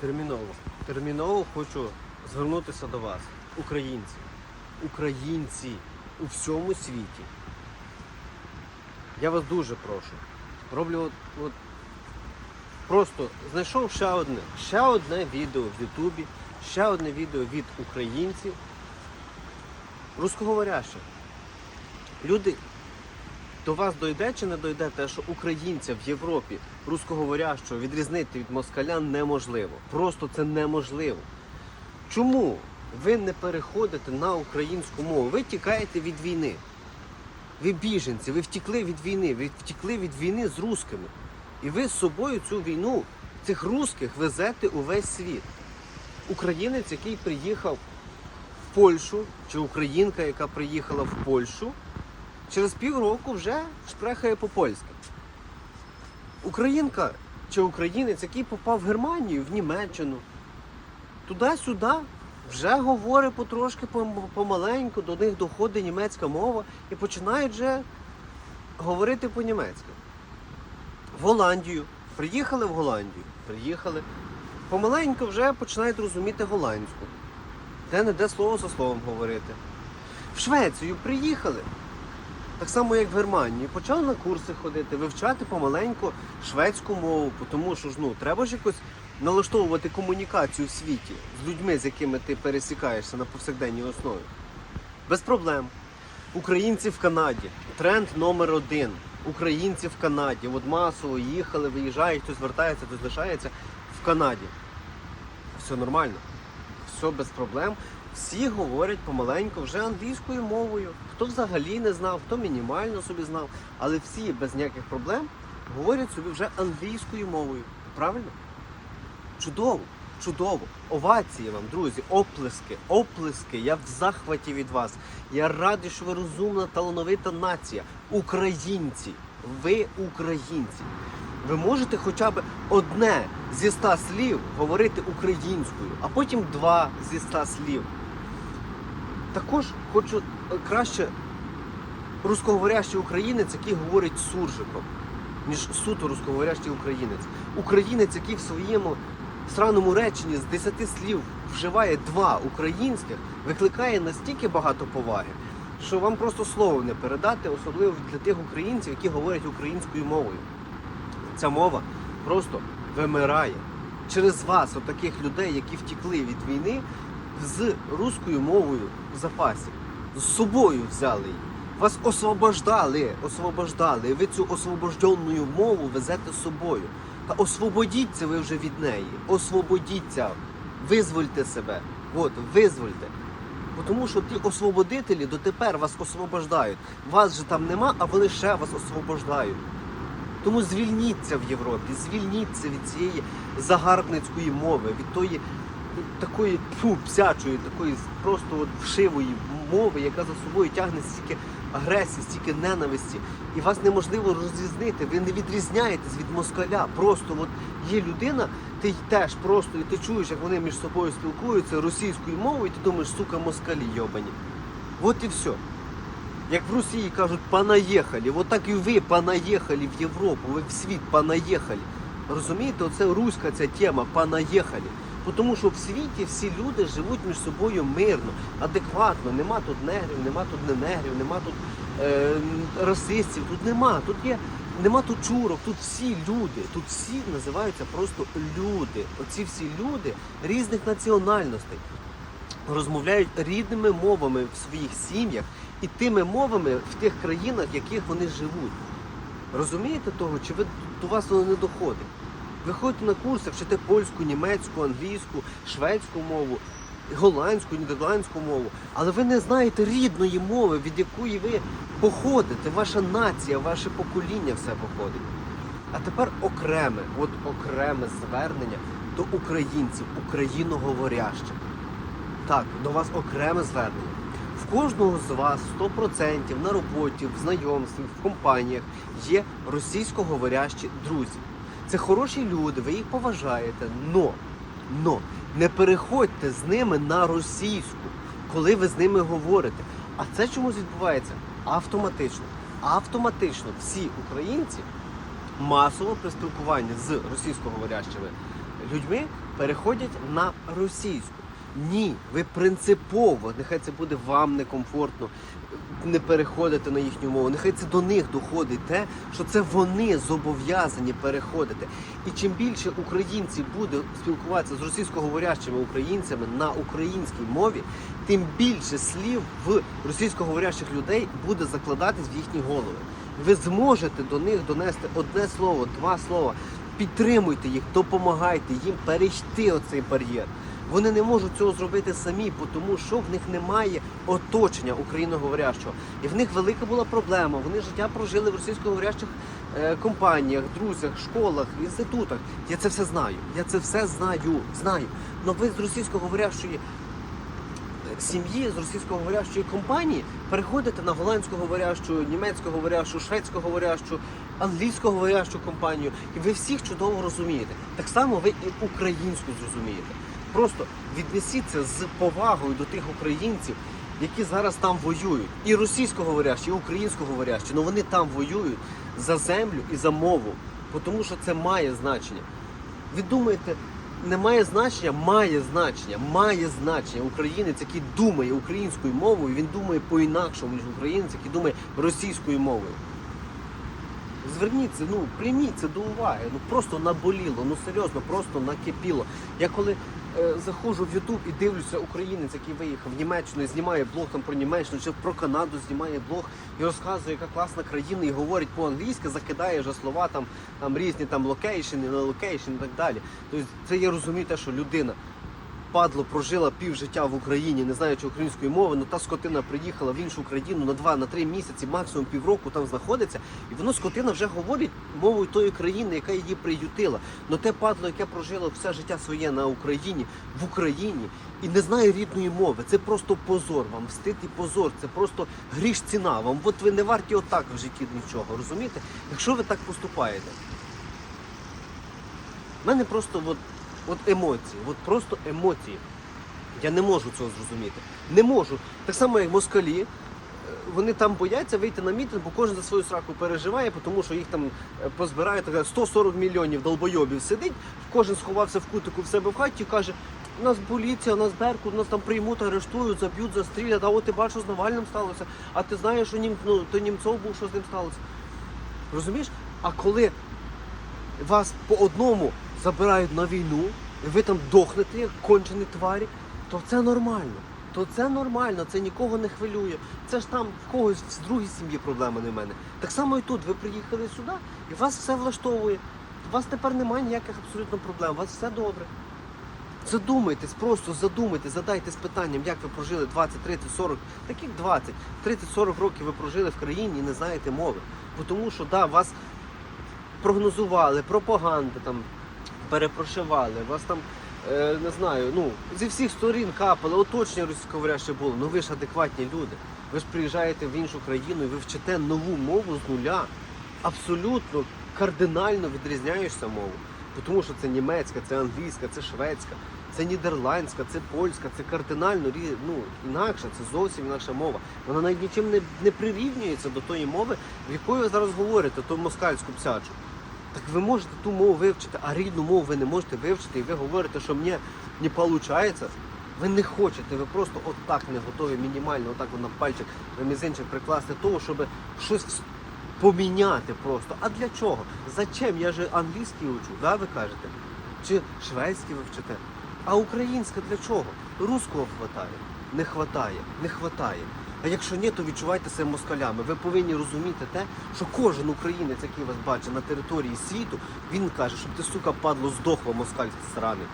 Терміново. Терміново хочу звернутися до вас, українці. Українці у всьому світі. Я вас дуже прошу. Роблю от, от просто знайшов ще одне, ще одне відео в Ютубі, ще одне відео від українців. Русскоговорящих. Люди до вас дойде чи не дойде те, що українця в Європі русскоговорящого відрізнити від москаля неможливо. Просто це неможливо. Чому ви не переходите на українську мову? Ви тікаєте від війни. Ви біженці, ви втікли від війни, ви втікли від війни з русскими. І ви з собою цю війну, цих русських, везете у весь світ. Українець, який приїхав в Польщу, чи українка, яка приїхала в Польщу, через півроку вже шпрехає по-польськи. Українка чи українець, який попав в Германію, в Німеччину, туди-сюди вже говорить потрошки помаленьку, до них доходить німецька мова і починають вже говорити по-німецьки. В Голландію. Приїхали в Голландію. Приїхали. Помаленьку вже починають розуміти голландську. Де не де слово за словом говорити. В Швецію приїхали. Так само, як в Германії, почали на курси ходити, вивчати помаленьку шведську мову, тому що ж ну треба ж якось налаштовувати комунікацію в світі з людьми, з якими ти пересікаєшся на повсякденній основі. Без проблем. Українці в Канаді. Тренд номер один. Українці в Канаді. От масово їхали, виїжджають, хтось вертається, хтось лишається в Канаді. Все нормально, все без проблем. Всі говорять помаленьку вже англійською мовою. Хто взагалі не знав, хто мінімально собі знав, але всі без ніяких проблем говорять собі вже англійською мовою. Правильно? Чудово, чудово. Овації вам, друзі, оплески, оплески. Я в захваті від вас. Я радий, що ви розумна, талановита нація. Українці. Ви українці. Ви можете хоча б одне зі ста слів говорити українською, а потім два зі ста слів. Також хочу е, краще русскоговорящий українець, який говорить суржиком, ніж суто русскоговорящий українець. Українець, який в своєму сраному реченні з 10 слів вживає два українських, викликає настільки багато поваги, що вам просто слово не передати, особливо для тих українців, які говорять українською мовою. Ця мова просто вимирає. Через вас, отаких людей, які втікли від війни, з руською мовою в запасі. З собою взяли її. Вас освобождали, освобождали. Ви цю освобожденну мову везете з собою. Та освободіться ви вже від неї. Освободіться. Визвольте себе. От, визвольте. Тому що ті освободителі дотепер вас освобождають. Вас же там нема, а вони ще вас освобождають. Тому звільніться в Європі, звільніться від цієї загарбницької мови, від тої такої фу, псячої, такої просто от вшивої мови, яка за собою тягне стільки агресії, стільки ненависті. І вас неможливо розрізнити. Ви не відрізняєтесь від москаля. Просто от є людина, ти теж просто і ти чуєш, як вони між собою спілкуються російською мовою, і ти думаєш, сука, москалі йобані. От і все. Як в Росії кажуть, понаїхали, от так і ви понаїхали в Європу, ви в світ понаїхали. Розумієте, оце руська ця тема понаїхали. Тому що в світі всі люди живуть між собою мирно, адекватно. Нема тут негрів, нема тут не негрів, нема тут е, расистів, тут нема. Тут є, нема тут чурок, тут всі люди, тут всі називаються просто люди. Оці всі люди різних національностей розмовляють рідними мовами в своїх сім'ях і тими мовами в тих країнах, в яких вони живуть. Розумієте того, чи ви до вас воно не доходить? Ви ходите на курси, вчите польську, німецьку, англійську, шведську мову, голландську, нідерландську мову, але ви не знаєте рідної мови, від якої ви походите, ваша нація, ваше покоління все походить. А тепер окреме, от окреме звернення до українців, україноговорящих. Так, до вас окреме звернення. В кожного з вас 100% на роботі, в знайомстві, в компаніях є російськоговорящі друзі. Це хороші люди, ви їх поважаєте, но, но не переходьте з ними на російську, коли ви з ними говорите. А це чомусь відбувається автоматично. Автоматично всі українці масово при спілкуванні з російськоговорящими людьми переходять на російську. Ні, ви принципово, нехай це буде вам некомфортно, не переходити на їхню мову. Нехай це до них доходить те, що це вони зобов'язані переходити. І чим більше українців буде спілкуватися з російськоговорящими українцями на українській мові, тим більше слів в російськоговорящих людей буде закладатись в їхні голови. Ви зможете до них донести одне слово, два слова. Підтримуйте їх, допомагайте їм перейти оцей бар'єр. Вони не можуть цього зробити самі, тому що в них немає оточення україноговорящого. І в них велика була проблема. Вони життя прожили в російськоговорящих е, компаніях, друзях, школах, інститутах. Я це все знаю. Я це все знаю. Знаю. Но ви з російськоговорящої сім'ї, з російськоговорящої компанії переходите на голландськоговорящу, німецькоговорящу, шведськоговорящу, англійськоговорящу компанію. І ви всіх чудово розумієте. Так само ви і українську зрозумієте. Просто віднесіться з повагою до тих українців, які зараз там воюють. І російськоговорящі, і українськоговорящі, але вони там воюють за землю і за мову. Тому що це має значення. Ви думаєте, не має значення? Має значення, має значення. Українець, який думає українською мовою, він думає по-інакшому, ніж українець, який думає російською мовою. Зверніться, ну прийміть це до уваги. Ну просто наболіло, ну серйозно, просто накипіло. Я коли заходжу в Ютуб і дивлюся українець, який виїхав в Німеччину і знімає блог там про Німеччину, чи про Канаду знімає блог і розказує, яка класна країна, і говорить по-англійськи, закидає вже слова там, там різні там локейшени, не локейшн і так далі. Тобто це я розумію те, що людина. Падло прожила пів життя в Україні, не знаючи української мови, ну та скотина приїхала в іншу країну на два, на три місяці, максимум півроку там знаходиться, і воно скотина вже говорить мовою тої країни, яка її приютила. Но те падло, яке прожило все життя своє на Україні, в Україні, і не знає рідної мови. Це просто позор вам, встид і позор. Це просто гріш ціна вам. От ви не варті отак в житті нічого, розумієте? Якщо ви так поступаєте. У мене просто от, от емоції, от просто емоції. Я не можу цього зрозуміти. Не можу. Так само, як москалі. е, Вони там бояться вийти на мітинг, бо кожен за свою сраку переживає, тому що їх там е, позбирають 140 мільйонів долбойобів сидить, кожен сховався в кутику в себе в хаті і каже, у нас поліція, у нас Беркут, нас там приймуть, арештують, заб'ють, застрілять, а от ти бачиш, з Навальним сталося, а ти знаєш, що нім, ну, то Німцов був, що з ним сталося. Розумієш? А коли вас по одному забирають на війну, і ви там дохнете, як кончені тварі, то це нормально. То це нормально, це нікого не хвилює. Це ж там в когось в другій сім'ї проблема не в мене. Так само і тут ви приїхали сюди, і вас все влаштовує. У вас тепер немає ніяких абсолютно проблем, у вас все добре. Задумайтесь, просто задумайтесь, задайтесь питанням, як ви прожили 20, 30, 40, таких 20, 30-40 років ви прожили в країні і не знаєте мови. Бо тому що да, вас прогнозували, пропаганди там перепрошивали, вас там е, не знаю, ну зі всіх сторін капали, оточення російськоговоряще було. Ну ви ж адекватні люди. Ви ж приїжджаєте в іншу країну і ви вчите нову мову з нуля. Абсолютно кардинально відрізняєшся мову. Тому що це німецька, це англійська, це шведська, це нідерландська, це польська, це кардинально ну, інакше, це зовсім інакша мова. Вона навіть нічим не, не прирівнюється до тої мови, в якої ви зараз говорите, то москальську псячу. Так ви можете ту мову вивчити, а рідну мову ви не можете вивчити, і ви говорите, що мені не виходить. Ви не хочете, ви просто отак не готові, мінімально, отак на пальчик, на мізинчик прикласти того, щоб щось поміняти просто. А для чого? Зачем? Я же англійський учу, да, ви кажете? Чи шведський ви вчите? А українська для чого? Руського хватає. Не хватає, не хватає. А якщо ні, то відчувайте себе москалями. Ви повинні розуміти те, що кожен українець, який вас бачить на території світу, він каже, щоб ти, сука, падло, здохла москаль сраний.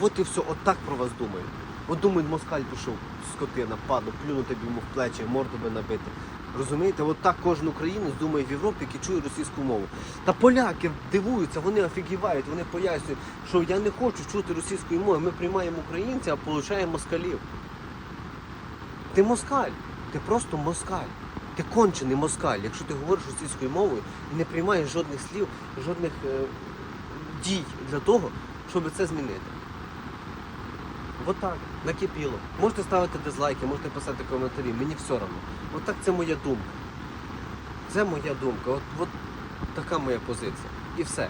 От і все, отак про вас думають. От думають, москаль пішов, скотина, падло, плюнути б йому в плечі, морду би набити. Розумієте, от так кожен українець думає в Європі, який чує російську мову. Та поляки дивуються, вони офігівають, вони пояснюють, що я не хочу чути російської мови. Ми приймаємо українців, а получаємо москалів. Ти москаль, ти просто москаль. Ти кончений москаль, якщо ти говориш російською мовою і не приймаєш жодних слів, жодних е, дій для того, щоб це змінити. Отак, накипіло. Можете ставити дизлайки, можете писати коментарі, мені все одно. Отак це моя думка. Це моя думка. От, от така моя позиція. І все.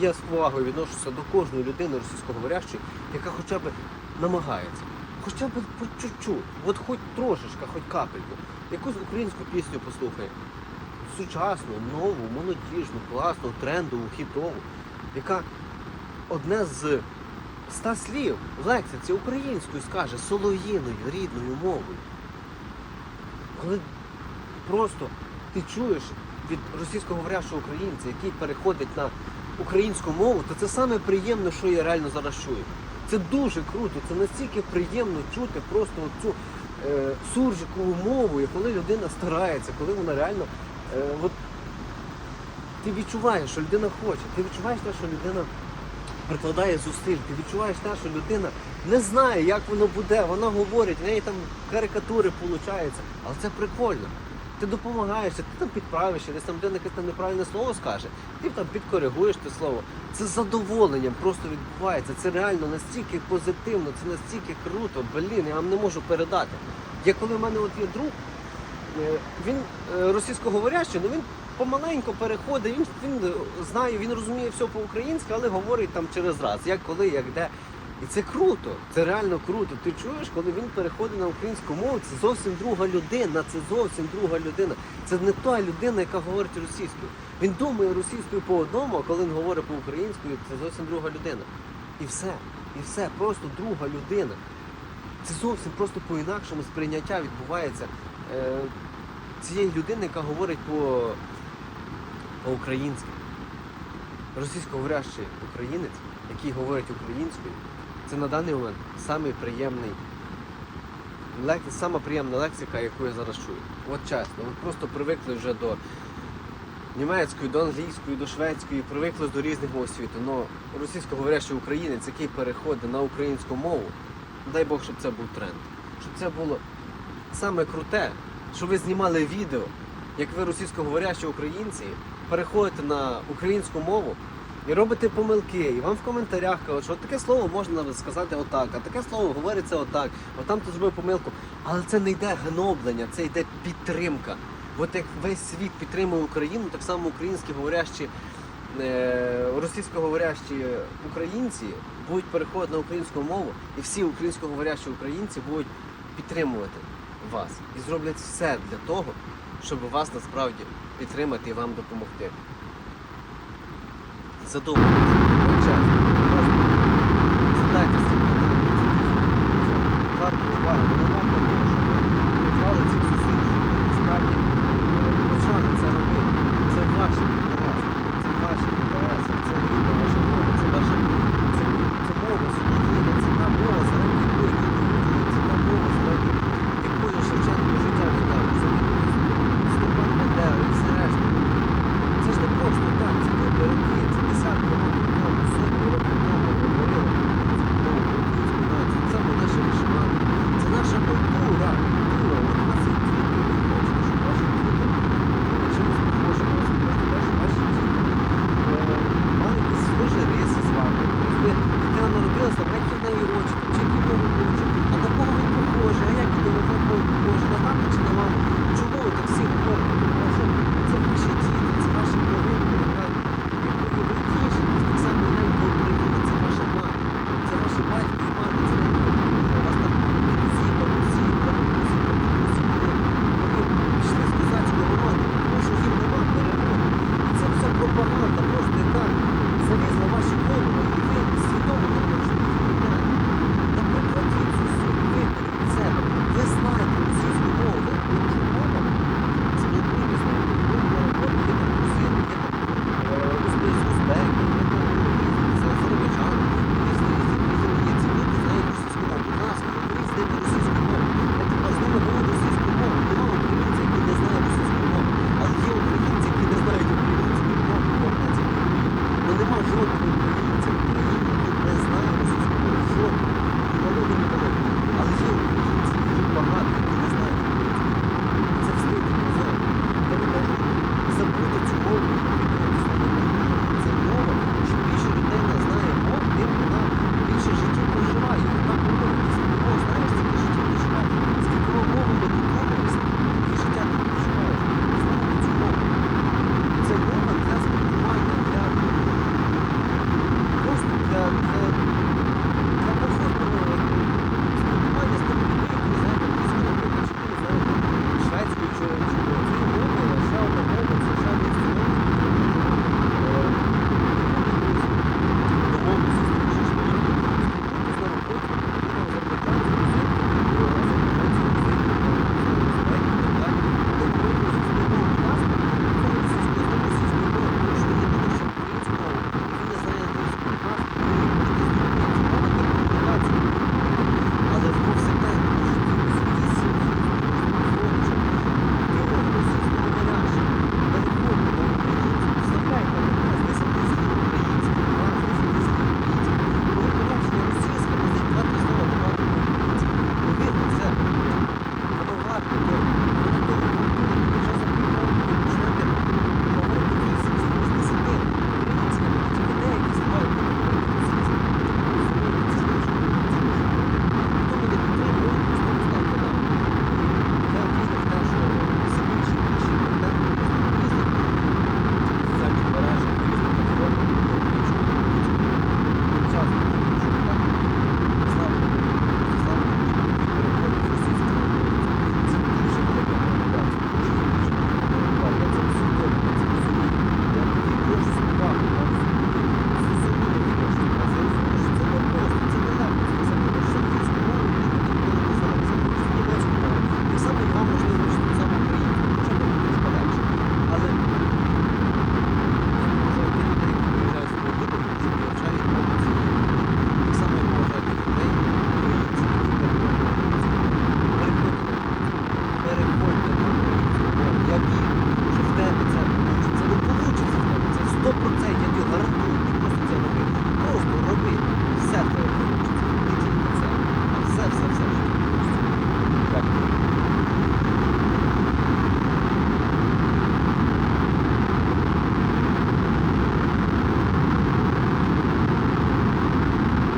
я з повагою відношуся до кожної людини російськоговорящої, яка хоча б намагається. Хоча б по чуть-чуть, от хоч трошечка, хоч капельку, якусь українську пісню послухає. Сучасну, нову, молодіжну, класну, трендову, хітову, яка одне з ста слів в лексиці українською скаже солов'їною, рідною мовою. Коли просто ти чуєш від російськоговорящого українця, який переходить на українську мову, то це саме приємне, що я реально зараз чую. Це дуже круто, це настільки приємно чути просто цю е, суржикову мову, і коли людина старається, коли вона реально. Е, от, ти відчуваєш, що людина хоче, ти відчуваєш те, що людина прикладає зусиль, ти відчуваєш те, що людина не знає, як воно буде, вона говорить, в неї там карикатури виходять, але це прикольно. Ти допомагаєш, ти там підправиш, десь там людина якесь там неправильне слово скаже, ти там підкоригуєш те слово. Це з задоволенням просто відбувається. Це реально настільки позитивно, це настільки круто. Блін, я вам не можу передати. Я коли в мене от є друг, е, він е, російськоговорящий, ну він помаленьку переходить, він, він знає, він розуміє все по-українськи, але говорить там через раз, як коли, як де. І це круто, це реально круто. Ти чуєш, коли він переходить на українську мову, це зовсім друга людина, це зовсім друга людина. Це не та людина, яка говорить російською. Він думає російською по одному, а коли він говорить по-українською, це зовсім друга людина. І все, і все, просто друга людина. Це зовсім просто по-інакшому сприйняття відбувається е, цієї людини, яка говорить по, по-українськи. Російськоговорящий українець, який говорить українською, це на даний момент самий приємний лек... сама приємна лексика, яку я зараз чую. От чесно, ви просто привикли вже до німецької, до англійської, до шведської, привикли до різних мов світу. Но російськоговорящий українець, який переходить на українську мову, дай Бог, щоб це був тренд. Щоб це було саме круте, що ви знімали відео, як ви російськоговорящі українці переходите на українську мову і робите помилки, і вам в коментарях кажуть, що таке слово можна сказати отак, а таке слово говориться отак, отам ти зробив помилку. Але це не йде гноблення, це йде підтримка. От як весь світ підтримує Україну, так само українські говорящі, е, російськоговорящі українці будуть переходити на українську мову, і всі українськоговорящі українці будуть підтримувати вас і зроблять все для того, щоб вас насправді підтримати і вам допомогти. Задумайтесь, задайте собі